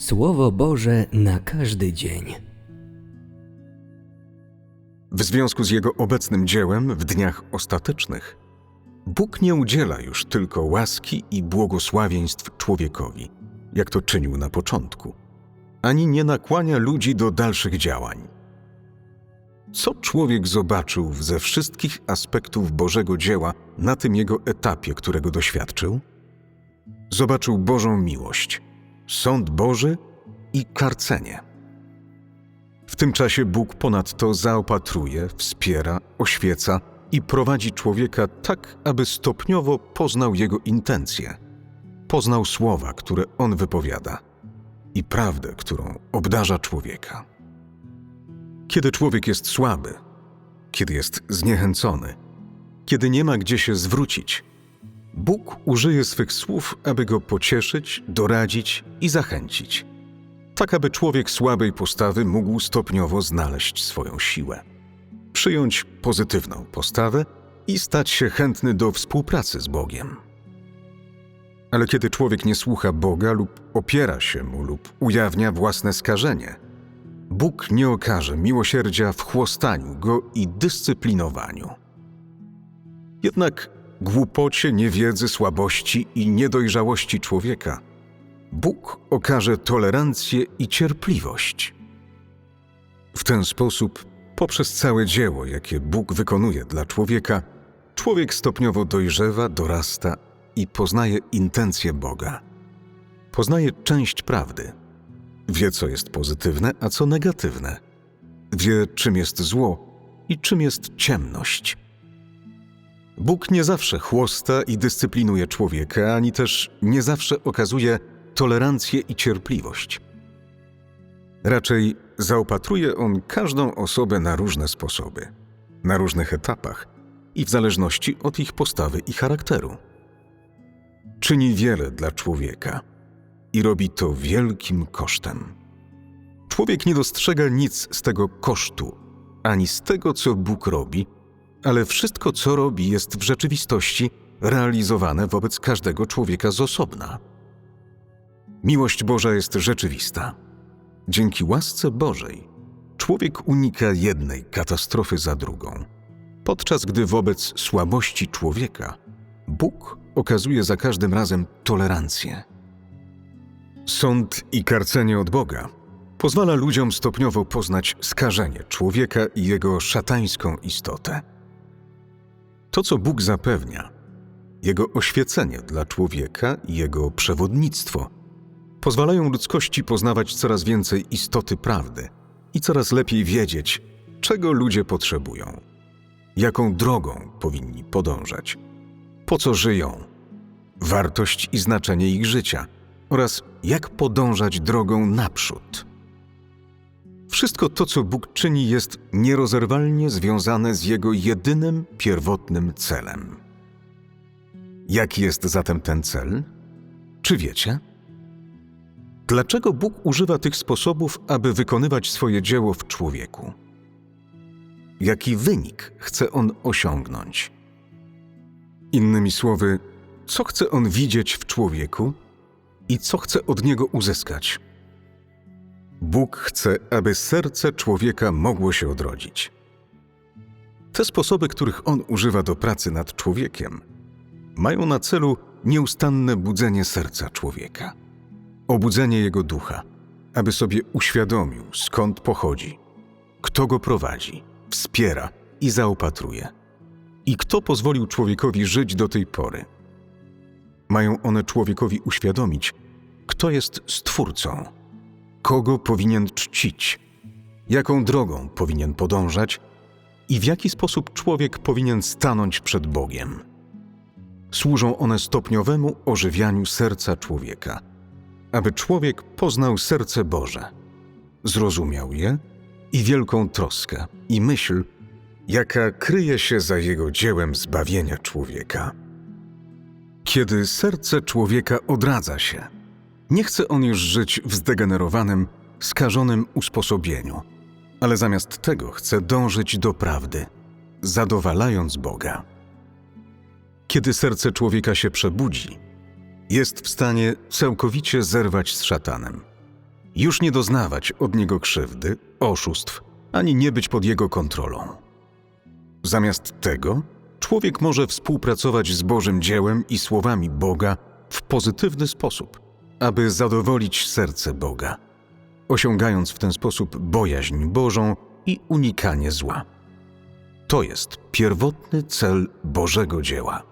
Słowo Boże na każdy dzień. W związku z Jego obecnym dziełem w dniach ostatecznych, Bóg nie udziela już tylko łaski i błogosławieństw człowiekowi, jak to czynił na początku, ani nie nakłania ludzi do dalszych działań. Co człowiek zobaczył ze wszystkich aspektów Bożego dzieła na tym jego etapie, którego doświadczył? Zobaczył Bożą miłość, sąd Boży i karcenie. W tym czasie Bóg ponadto zaopatruje, wspiera, oświeca i prowadzi człowieka tak, aby stopniowo poznał jego intencje, poznał słowa, które on wypowiada i prawdę, którą obdarza człowieka. Kiedy człowiek jest słaby, kiedy jest zniechęcony, kiedy nie ma gdzie się zwrócić, Bóg użyje swych słów, aby go pocieszyć, doradzić i zachęcić, tak aby człowiek słabej postawy mógł stopniowo znaleźć swoją siłę, przyjąć pozytywną postawę i stać się chętny do współpracy z Bogiem. Ale kiedy człowiek nie słucha Boga lub opiera się mu lub ujawnia własne skażenie, Bóg nie okaże miłosierdzia w chłostaniu go i dyscyplinowaniu. Jednak głupocie, niewiedzy, słabości i niedojrzałości człowieka Bóg okaże tolerancję i cierpliwość. W ten sposób, poprzez całe dzieło, jakie Bóg wykonuje dla człowieka, człowiek stopniowo dojrzewa, dorasta i poznaje intencje Boga. Poznaje część prawdy. Wie, co jest pozytywne, a co negatywne. Wie, czym jest zło i czym jest ciemność. Bóg nie zawsze chłosta i dyscyplinuje człowieka, ani też nie zawsze okazuje tolerancję i cierpliwość. Raczej zaopatruje on każdą osobę na różne sposoby, na różnych etapach i w zależności od ich postawy i charakteru. Czyni wiele dla człowieka i robi to wielkim kosztem. Człowiek nie dostrzega nic z tego kosztu, ani z tego, co Bóg robi, ale wszystko, co robi, jest w rzeczywistości realizowane wobec każdego człowieka z osobna. Miłość Boża jest rzeczywista. Dzięki łasce Bożej człowiek unika jednej katastrofy za drugą, podczas gdy wobec słabości człowieka Bóg okazuje za każdym razem tolerancję. Sąd i karcenie od Boga pozwala ludziom stopniowo poznać skażenie człowieka i jego szatańską istotę. To, co Bóg zapewnia, jego oświecenie dla człowieka i jego przewodnictwo, pozwalają ludzkości poznawać coraz więcej istoty prawdy i coraz lepiej wiedzieć, czego ludzie potrzebują, jaką drogą powinni podążać, po co żyją, wartość i znaczenie ich życia oraz jak podążać drogą naprzód. Wszystko to, co Bóg czyni, jest nierozerwalnie związane z Jego jedynym, pierwotnym celem. Jaki jest zatem ten cel? Czy wiecie? Dlaczego Bóg używa tych sposobów, aby wykonywać swoje dzieło w człowieku? Jaki wynik chce On osiągnąć? Innymi słowy, co chce On widzieć w człowieku i co chce od niego uzyskać? Bóg chce, aby serce człowieka mogło się odrodzić. Te sposoby, których On używa do pracy nad człowiekiem, mają na celu nieustanne budzenie serca człowieka, obudzenie jego ducha, aby sobie uświadomił, skąd pochodzi, kto go prowadzi, wspiera i zaopatruje, i kto pozwolił człowiekowi żyć do tej pory. Mają one człowiekowi uświadomić, kto jest Stwórcą kogo powinien czcić, jaką drogą powinien podążać i w jaki sposób człowiek powinien stanąć przed Bogiem. Służą one stopniowemu ożywianiu serca człowieka, aby człowiek poznał serce Boże, zrozumiał je i wielką troskę i myśl, jaka kryje się za jego dziełem zbawienia człowieka. Kiedy serce człowieka odradza się, nie chce on już żyć w zdegenerowanym, skażonym usposobieniu, ale zamiast tego chce dążyć do prawdy, zadowalając Boga. Kiedy serce człowieka się przebudzi, jest w stanie całkowicie zerwać z szatanem, już nie doznawać od niego krzywdy, oszustw, ani nie być pod jego kontrolą. Zamiast tego, człowiek może współpracować z Bożym dziełem i słowami Boga w pozytywny sposób, aby zadowolić serce Boga, osiągając w ten sposób bojaźń Bożą i unikanie zła. To jest pierwotny cel Bożego dzieła.